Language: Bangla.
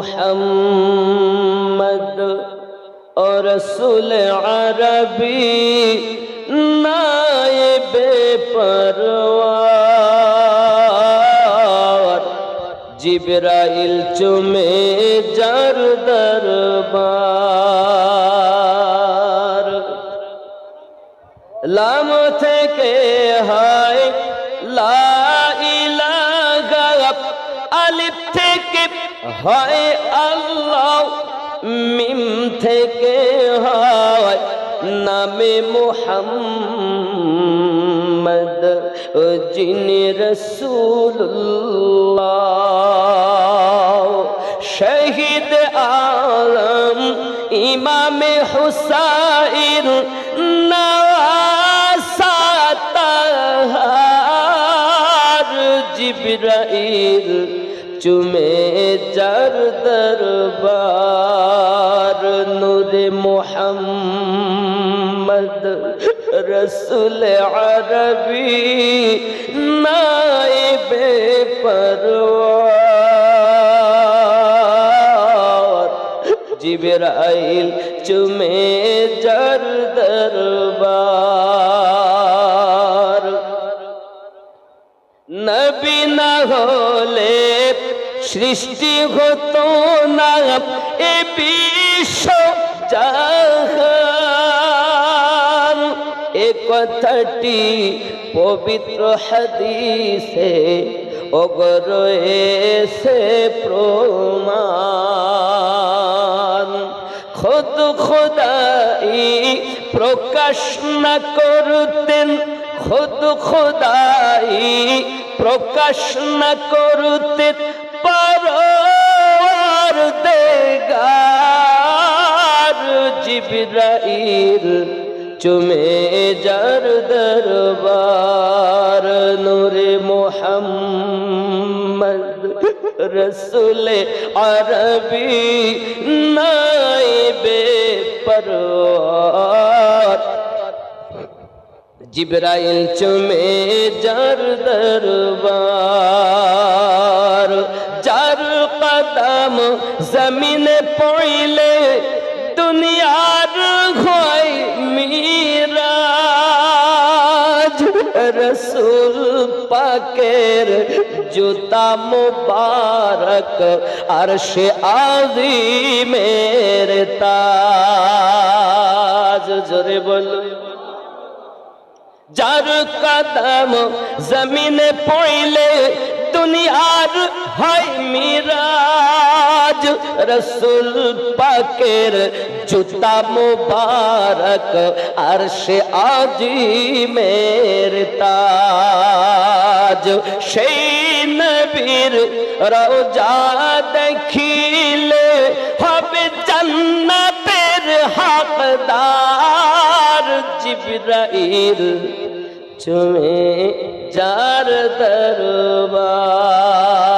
মোহাম্মদ ও রসুল আরবি নায়েবে পরওয়ার। জিবরাইল চুমে যার দরবার। লাম থেকে হয় লা আলিফ থেকে হয় আল্লাহ, মিম থেকে হয় নামে মোহাম্মদ, যিনি রসুল্লাহ শহীদ আলম, ইমামে হুসাইন নওয়াসাতাহার জিবরাইল চুমে যার দরবার নূরে মোহাম্মদ রসুল আরবি নাইবে পরওয়ার। জিবরাইল চুমে যার দরবার। নবী না হলে সৃষ্টি হতো না, এ বিশ্ব এ কথাটি পবিত্র হাদিসে অগরয়েছে প্রমাণ। খোদ খোদাই প্রকাশ না করতেন, খোদ খোদাই প্রকাশ না করতেন পরওয়ার দেগার জিবরাইল চুমে যার দরবার নূরে মোহাম্মদ রসুল আরবি নাইবে পরওয়ার জিবরাইল চুমে যার দরবার কদম জমিনে পড়লে দুনিয়ার হয় মিরাজ। রসুল পাকের জুতা মুবারক আরশে আজিমের তাজ। জোরে বলো। যার কদম জমিনে পড়লে দুনিয়ার হয় মিরাজ। রসুল পাকের জুতা মুবারক আর সে আজি মের তাজ। সেই নবীর রোজা দেখিলে হবে জান্নাতের হকদার। জিবরাইল চুমে যার দরবার।